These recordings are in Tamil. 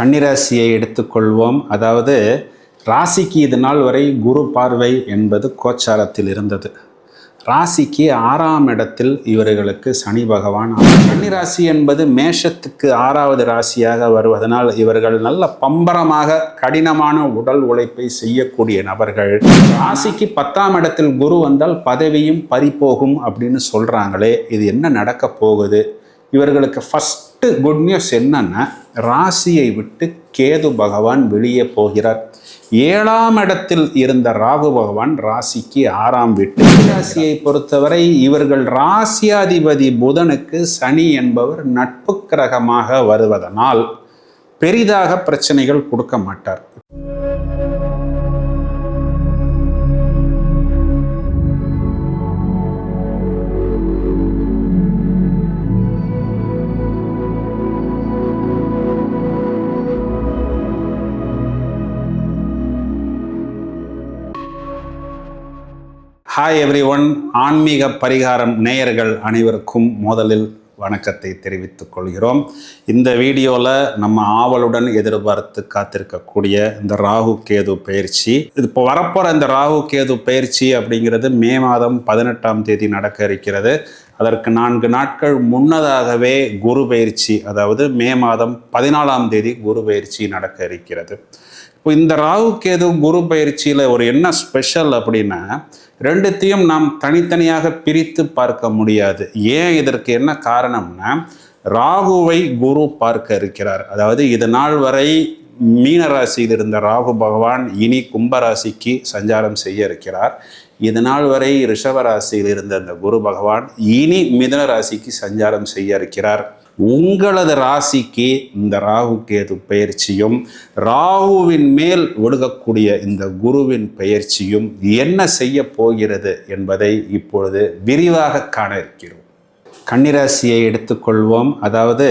கன்னிராசியை எடுத்துக்கொள்வோம். அதாவது ராசிக்கு இது நாள் வரை குரு பார்வை என்பது கோச்சாரத்தில் இருந்தது. ராசிக்கு ஆறாம் இடத்தில் இவர்களுக்கு சனி பகவான் கன்னிராசி என்பது மேஷத்துக்கு ஆறாவது ராசியாக வருவதனால் இவர்கள் நல்ல பம்பரமாக கடினமான உடல் உழைப்பை செய்யக்கூடிய நபர்கள். ராசிக்கு பத்தாம் இடத்தில் குரு வந்தால் பதவியும் பறிபோகும் அப்படின்னு சொல்கிறாங்களே இது என்ன நடக்க போகுது? இவர்களுக்கு ஃபஸ்ட்டு குட் நியூஸ் என்னன்னா ராசியை விட்டு கேது பகவான் வெளியே போகிறார். ஏழாம் இடத்தில் இருந்த ராகு பகவான் ராசிக்கு ஆறாம் வீட்டு ராசியை பொறுத்தவரை இவர்கள் ராசியாதிபதி புதனுக்கு சனி என்பவர் நட்பு கிரகமாக வருவதனால் பெரிதாக பிரச்சனைகள் கொடுக்க மாட்டார். ஹாய் எவ்ரி ஒன் ஆன்மீக பரிகாரம் நேயர்கள் அனைவருக்கும் முதலில் வணக்கத்தை தெரிவித்துக் கொள்கிறோம். இந்த வீடியோவில் நம்ம ஆவலுடன் எதிர்பார்த்து காத்திருக்கக்கூடிய இந்த ராகு கேது பயிற்சி. இது இப்போ வரப்போகிற இந்த ராகு கேது பயிற்சி அப்படிங்கிறது மே மாதம் பதினெட்டாம் தேதி நடக்க இருக்கிறது. அதற்கு நான்கு நாட்கள் முன்னதாகவே குரு பயிற்சி அதாவது மே மாதம் பதினாலாம் தேதி குரு பயிற்சி நடக்க இருக்கிறது. இப்போ இந்த ராகு கேது குரு பயிற்சியில் ஒரு என்ன ஸ்பெஷல் அப்படின்னா ரெண்டுத்தையும் நாம் தனித்தனியாக பிரித்து பார்க்க முடியாது. ஏன் இதற்கு என்ன காரணம்னா ராகுவை குரு பார்க்க இருக்கிறார். அதாவது இது நாள் வரை மீனராசியில் இருந்த ராகு பகவான் இனி கும்பராசிக்கு சஞ்சாரம் செய்ய இருக்கிறார். இது நாள் வரை ரிஷபராசியில் இருந்த அந்த குரு பகவான் இனி மிதன ராசிக்கு சஞ்சாரம் செய்ய இருக்கிறார். உங்களது ராசிக்கு இந்த ராகு கேது பயிற்சியும் ராகுவின் மேல் ஒழுகக்கூடிய இந்த குருவின் பயிற்சியும் என்ன செய்ய போகிறது என்பதை இப்பொழுது விரிவாக காண இருக்கிறோம். கன்னிராசியை எடுத்துக்கொள்வோம். அதாவது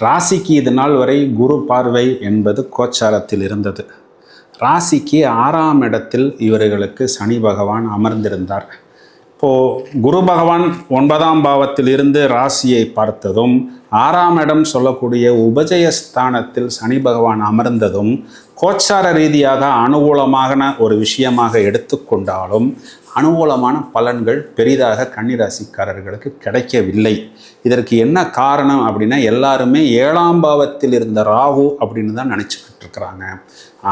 ராசிக்கு இது நாள் வரை குரு பார்வை என்பது கோச்சாரத்தில் இருந்தது. ராசிக்கு ஆறாம் இடத்தில் இவர்களுக்கு சனி பகவான் அமர்ந்திருந்தார். இப்போது குரு பகவான் ஒன்பதாம் பாவத்தில் இருந்து ராசியை பார்த்ததும் ஆறாம் இடம் சொல்லக்கூடிய உபஜயஸ்தானத்தில் சனி பகவான் அமர்ந்ததும் கோச்சார ரீதியாக அனுகூலமான ஒரு விஷயமாக எடுத்துக்கொண்டாலும் அனுகூலமான பலன்கள் பெரிதாக கன்னிராசிக்காரர்களுக்கு கிடைக்கவில்லை. இதற்கு என்ன காரணம் அப்படின்னா எல்லாருமே ஏழாம் பாவத்தில் இருந்த ராகு அப்படின்னு தான் நினச்சிக்கிட்டு இருக்கிறாங்க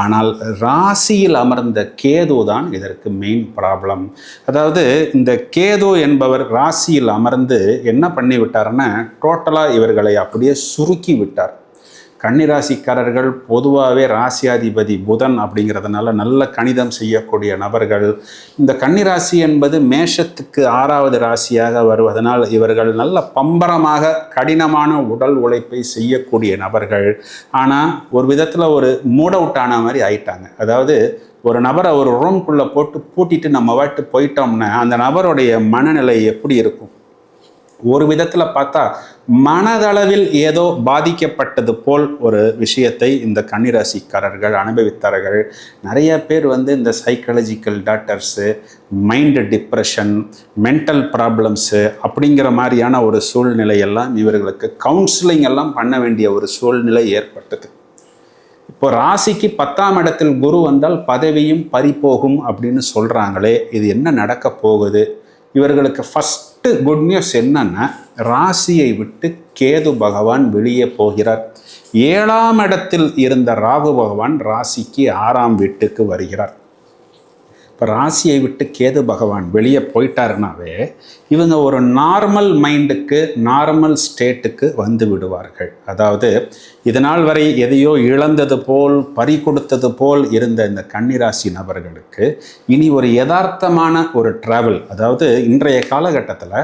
ஆனால் ராசியில் அமர்ந்த கேது தான் இதற்கு மெயின் ப்ராப்ளம் அதாவது இந்த கேது என்பவர் ராசியில் அமர்ந்து என்ன பண்ணிவிட்டார்னா டோட்டலாக இவர்களை அப்படியே சுருக்கி விட்டார். கன்னிராசிக்காரர்கள் பொதுவாகவே ராசியாதிபதி புதன் அப்படிங்கிறதுனால நல்ல கணிதம் செய்யக்கூடிய நபர்கள். இந்த கன்னிராசி என்பது மேஷத்துக்கு ஆறாவது ராசியாக வருவதனால் இவர்கள் நல்ல பம்பரமாக கடினமான உடல் உழைப்பை செய்யக்கூடிய நபர்கள். ஆனால் ஒரு விதத்தில் ஒரு மூட் அவுட் ஆன மாதிரி ஆயிட்டாங்க. அதாவது ஒரு நபரை ஒரு ரூம்குள்ளே போட்டு பூட்டிட்டு நம்ம வாட்டு போயிட்டோம்னா அந்த நபருடைய மனநிலை எப்படி இருக்கும்? ஒரு விதத்தில் பார்த்தா மனதளவில் ஏதோ பாதிக்கப்பட்டது போல் ஒரு விஷயத்தை இந்த கன்னிராசிக்காரர்கள் அனுபவித்தார்கள். நிறைய பேர் வந்து இந்த psychological doctors mind depression mental problems அப்படிங்கிற மாதிரியான ஒரு சூழ்நிலையெல்லாம் இவர்களுக்கு கவுன்சிலிங் எல்லாம் பண்ண வேண்டிய ஒரு சூழ்நிலை ஏற்பட்டது. இப்போ ராசிக்கு பத்தாம் இடத்தில் குரு வந்தால் பதவியும் பறிப்போகும் அப்படின்னு சொல்கிறாங்களே இது என்ன நடக்க போகுது? இவர்களுக்கு ஃபஸ்ட்டு குட் நியூஸ் என்னன்னா ராசியை விட்டு கேது பகவான் வெளியே போகிறார். ஏழாம் இடத்தில் இருந்த ராகு பகவான் ராசிக்கு ஆறாம் வீட்டுக்கு வருகிறார். இப்போ ராசியை விட்டு கேது பகவான் வெளியே போயிட்டாருனாவே இவங்க ஒரு நார்மல் மைண்டுக்கு நார்மல் ஸ்டேட்டுக்கு வந்து விடுவார்கள். அதாவது இதனால் வரை எதையோ இழந்தது போல் பறி கொடுத்தது போல் இருந்த இந்த கன்னிராசி நபர்களுக்கு இனி ஒரு யதார்த்தமான ஒரு ட்ராவல் அதாவது இன்றைய காலகட்டத்தில்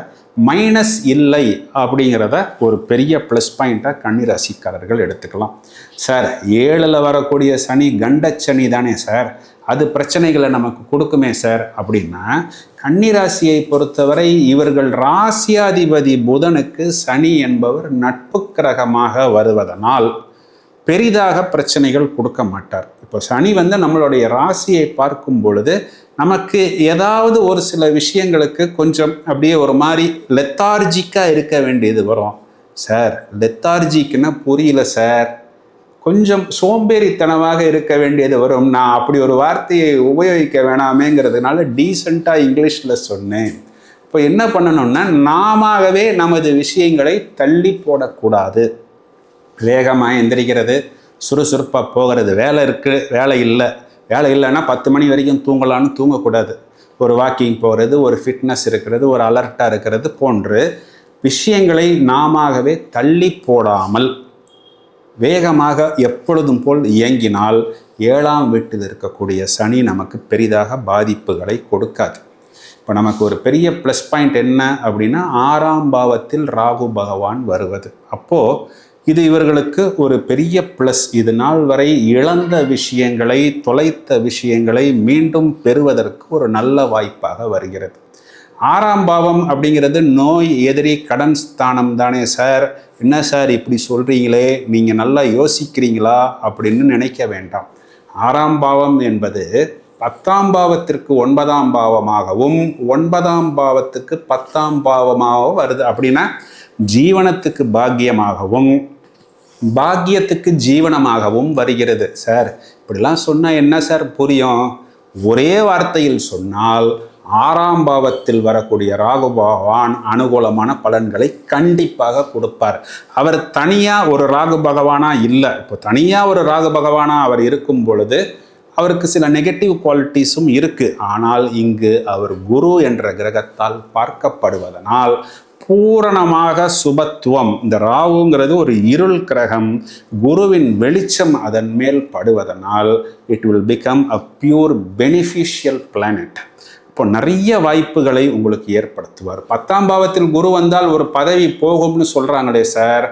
மைனஸ் இல்லை அப்படிங்கிறத ஒரு பெரிய ப்ளஸ் பாயிண்ட்டாக கன்னிராசிக்காரர்கள் எடுத்துக்கலாம். சார் ஏழில் வரக்கூடிய சனி கண்டச்சனி தானே சார். அது பிரச்சனைகளை நமக்கு கொடுக்குமே சார். அப்படின்னா கன்னிராசியை பொறுத்தவரை இவர்கள் ராசியாதிபதி புதனுக்கு சனி என்பவர் நட்பு கிரகமாக வருவதனால் பெரிதாக பிரச்சனைகள் கொடுக்க மாட்டார். இப்போ சனி வந்து நம்மளுடைய ராசியை பார்க்கும் பொழுது நமக்கு ஏதாவது ஒரு சில விஷயங்களுக்கு கொஞ்சம் அப்படியே ஒரு மாதிரி லெத்தார்ஜிக்காக இருக்க வேண்டியது வரும். சார் லெத்தார்ஜிக்குன்னா புரியல சார். கொஞ்சம் சோம்பேறித்தனமாக இருக்க வேண்டியது வரும். நான் அப்படி ஒரு வார்த்தையை உபயோகிக்க வேணாமேங்கிறதுனால டீசெண்டாக இங்கிலீஷில் சொன்னேன். இப்போ என்ன பண்ணணும்னா நாமவே நமது விஷயங்களை தள்ளி போடக்கூடாது. வேகமாக எந்திரிக்கிறது சுறுசுறுப்பாக போகிறது. வேலை இருக்குது வேலை இல்லை. வேலை இல்லைன்னா பத்து மணி வரைக்கும் தூங்கலான்னு தூங்கக்கூடாது. ஒரு வாக்கிங் போகிறது ஒரு ஃபிட்னஸ் இருக்கிறது ஒரு அலர்ட்டாக இருக்கிறது போன்று விஷயங்களை நாமவே தள்ளி போடாமல் வேகமாக எப்பொழுதும் போல் இயங்கினால் ஏழாம் வீட்டில் இருக்கக்கூடிய சனி நமக்கு பெரிதாக பாதிப்புகளை கொடுக்காது. இப்போ நமக்கு ஒரு பெரிய ப்ளஸ் பாயிண்ட் என்ன அப்படின்னா ஆறாம் பாவத்தில் ராகு பகவான் வருவது. அப்போது இது இவர்களுக்கு ஒரு பெரிய ப்ளஸ் இது நாள் வரை இழந்த விஷயங்களை தொலைத்த விஷயங்களை மீண்டும் பெறுவதற்கு ஒரு நல்ல வாய்ப்பாக வருகிறது. ஆறாம் பாவம் அப்படிங்கிறது நோய் எதிரி கடன் ஸ்தானம் தானே சார். என்ன சார் இப்படி சொல்கிறீங்களே நீங்கள் நல்லா யோசிக்கிறீங்களா? அப்படின்னு நினைக்க வேண்டாம். ஆறாம் பாவம் என்பது பத்தாம் பாவத்திற்கு ஒன்பதாம் பாவமாகவும் ஒன்பதாம் பாவத்துக்கு பத்தாம் பாவமாகவும் வருது. அப்படின்னா ஜீவனத்துக்கு பாக்கியமாகவும் பாக்கியத்துக்கு ஜீவனமாகவும் வருகிறது சார். இப்படிலாம் சொன்னால் என்ன சார் புரியும்? ஒரே வார்த்தையில் சொன்னால் ஆறாம் பாவத்தில் வரக்கூடிய ராகு பகவான் அனுகூலமான பலன்களை கண்டிப்பாக கொடுப்பார். அவர் தனியாக ஒரு ராகு பகவானாக இல்லை. இப்போ தனியாக ஒரு ராகு பகவானாக அவர் இருக்கும் பொழுது அவருக்கு சில நெகட்டிவ் குவாலிட்டிஸும் இருக்குது ஆனால் இங்கு அவர் குரு என்ற கிரகத்தால் பார்க்கப்படுவதனால் பூரணமாக சுபத்துவம் இந்த ராகுங்கிறது ஒரு இருள் கிரகம் குருவின் வெளிச்சம் அதன் மேல் படுவதனால் it will become a pure beneficial planet இப்போ நிறைய வாய்ப்புகளை உங்களுக்கு ஏற்படுத்துவார். பத்தாம் பாவத்தில் குரு வந்தால் ஒரு பதவி போகும்னு சொல்கிறாங்களே சார்.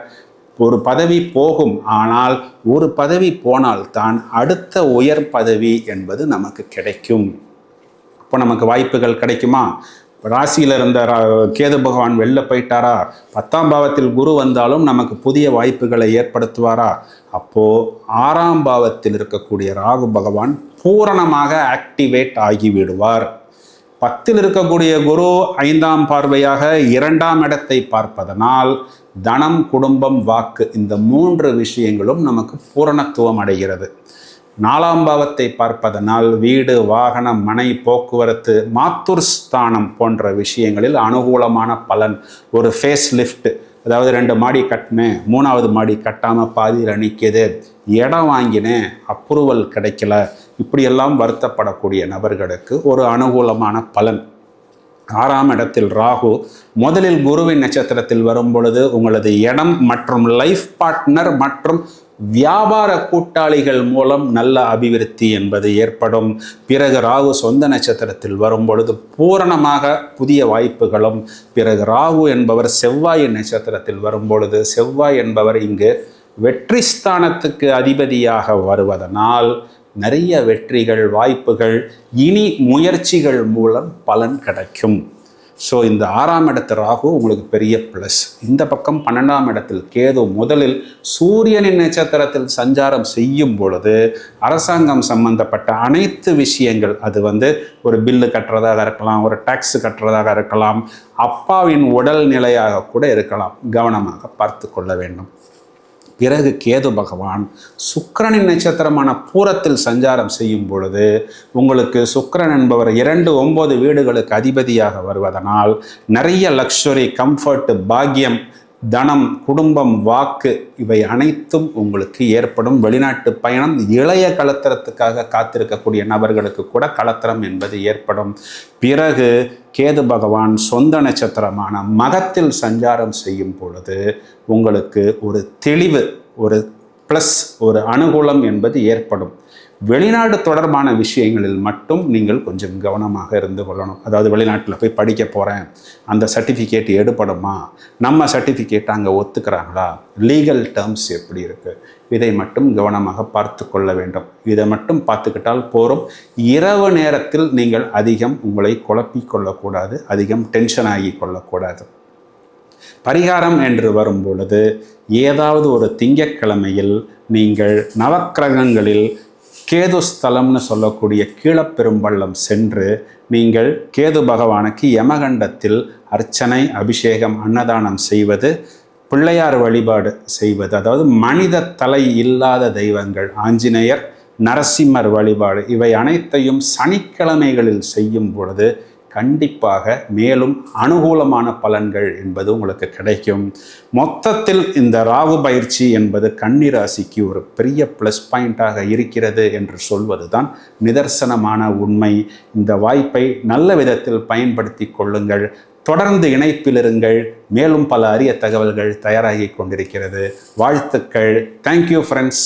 ஒரு பதவி போகும் ஆனால் ஒரு பதவி போனால் தான் அடுத்த உயர் பதவி என்பது நமக்கு கிடைக்கும். இப்போ நமக்கு வாய்ப்புகள் கிடைக்குமா? ராசியில் இருந்த கேது பகவான் வெளில போயிட்டாரா? பத்தாம் பாவத்தில் குரு வந்தாலும் நமக்கு புதிய வாய்ப்புகளை ஏற்படுத்துவாரா? அப்போது ஆறாம் பாவத்தில் இருக்கக்கூடிய ராகு பகவான் பூரணமாக ஆக்டிவேட் ஆகிவிடுவார். பத்தில் இருக்கக்கூடிய குரு ஐந்தாம் பார்வையாக இரண்டாம் இடத்தை பார்ப்பதனால் தனம் குடும்பம் வாக்கு இந்த மூன்று விஷயங்களும் நமக்கு பூரணத்துவம் அடைகிறது. நாலாம் பாவத்தை பார்ப்பதனால் வீடு வாகனம் மனை போக்குவரத்து மாத்தூர் ஸ்தானம் போன்ற விஷயங்களில் அனுகூலமான பலன். ஒரு ஃபேஸ் லிஃப்ட் அதாவது ரெண்டு மாடி கட்டினேன் மூணாவது மாடி கட்டாமல் பாதியில் நிற்கிது இடம் வாங்கினேன் அப்ரூவல் கிடைக்கல இப்படியெல்லாம் வருத்தப்படக்கூடிய நபர்களுக்கு ஒரு அனுகூலமான பலன். ஆறாம் இடத்தில் ராகு முதலில் குருவின் நட்சத்திரத்தில் வரும் பொழுது உங்களது இடம் மற்றும் லைஃப் பார்ட்னர் மற்றும் வியாபார கூட்டாளிகள் மூலம் நல்ல அபிவிருத்தி என்பது ஏற்படும். பிறகு ராகு சொந்த நட்சத்திரத்தில் வரும் பொழுது பூரணமாக புதிய வாய்ப்புகளும் பிறகு ராகு என்பவர் செவ்வாய் நட்சத்திரத்தில் வரும் பொழுது செவ்வாய் என்பவர் இங்கு வெற்றி ஸ்தானத்துக்கு அதிபதியாக வருவதனால் நிறைய வெற்றிகள் வாய்ப்புகள் இனி முயற்சிகள் மூலம் பலன் கிடைக்கும். ஸோ இந்த ஆறாம் இடத்து ராகு உங்களுக்கு பெரிய ப்ளஸ் இந்த பக்கம் பன்னெண்டாம் இடத்தில் கேது முதலில் சூரியனின் நட்சத்திரத்தில் சஞ்சாரம் செய்யும் பொழுது அரசாங்கம் சம்பந்தப்பட்ட அனைத்து விஷயங்கள் அது வந்து ஒரு பில்லு கட்டுறதாக இருக்கலாம் ஒரு டேக்ஸ் கட்டுறதாக இருக்கலாம் அப்பாவின் உடல் நிலையாக கூட இருக்கலாம். கவனமாக பார்த்து கொள்ள வேண்டும். பிறகு கேது பகவான் சுக்கரனின் நட்சத்திரமான பூரத்தில் சஞ்சாரம் செய்யும் பொழுது உங்களுக்கு சுக்கரன் என்பவர் இரண்டு ஒன்பது வீடுகளுக்கு அதிபதியாக வருவதனால் நிறைய லக்ஸுரி கம்ஃபர்ட் பாக்கியம் தனம் குடும்பம் வாக்கு இவை அனைத்தும் உங்களுக்கு ஏற்படும். வெளிநாட்டு பயணம் இளைய கலத்திரத்துக்காக காத்திருக்கக்கூடிய நபர்களுக்கு கூட கலத்திரம் என்பது ஏற்படும். பிறகு கேது பகவான் சொந்த நட்சத்திரமான மகத்தில் சஞ்சாரம் செய்யும் பொழுது உங்களுக்கு ஒரு தெளிவு ஒரு ப்ளஸ் ஒரு அனுகூலம் என்பது ஏற்படும். வெளிநாடு தொடர்பான விஷயங்களில் மட்டும் நீங்கள் கொஞ்சம் கவனமாக இருந்து கொள்ளணும். அதாவது வெளிநாட்டில் போய் படிக்க போகிறேன் அந்த சர்டிஃபிகேட் எடுபடுமா? நம்ம சர்டிஃபிகேட் அங்கே ஒத்துக்கிறாங்களா? லீகல் டேர்ம்ஸ் எப்படி இருக்குது இதை மட்டும் கவனமாக பார்த்து கொள்ள வேண்டும். இதை மட்டும் பார்த்துக்கிட்டால் போகிறோம் இரவு நேரத்தில் நீங்கள் அதிகம் உங்களை குழப்பிக் கொள்ளக்கூடாது. அதிகம் டென்ஷன் ஆகி கொள்ளக்கூடாது. பரிகாரம் என்று வரும் பொழுது ஏதாவது ஒரு திங்கட்கிழமையில் நீங்கள் நவக்கிரகங்களில் கேது ஸ்தலம்னு சொல்லக்கூடிய கீழப்பெரும்பள்ளம் சென்று நீங்கள் கேது பகவானுக்கு யமகண்டத்தில் அர்ச்சனை அபிஷேகம் அன்னதானம் செய்வது பிள்ளையார் வழிபாடு செய்வது அதாவது மனித தலை இல்லாத தெய்வங்கள் ஆஞ்சநேயர் நரசிம்மர் வழிபாடு இவை அனைத்தையும் சனிக்கிழமைகளில் செய்யும் பொழுது கண்டிப்பாக மேலும் அனுகூலமான பலன்கள் என்பது உங்களுக்கு கிடைக்கும். மொத்தத்தில் இந்த ராகு பயிற்சி என்பது கன்னிராசிக்கு ஒரு பெரிய ப்ளஸ் பாயிண்டாக இருக்கிறது என்று சொல்வது தான் நிதர்சனமான உண்மை. இந்த வாய்ப்பை நல்ல விதத்தில் பயன்படுத்தி கொள்ளுங்கள். தொடர்ந்து இணைப்பில் இருங்கள். மேலும் பல அரிய தகவல்கள் தயாராகி கொண்டிருக்கிறது. வாழ்த்துக்கள். Thank you friends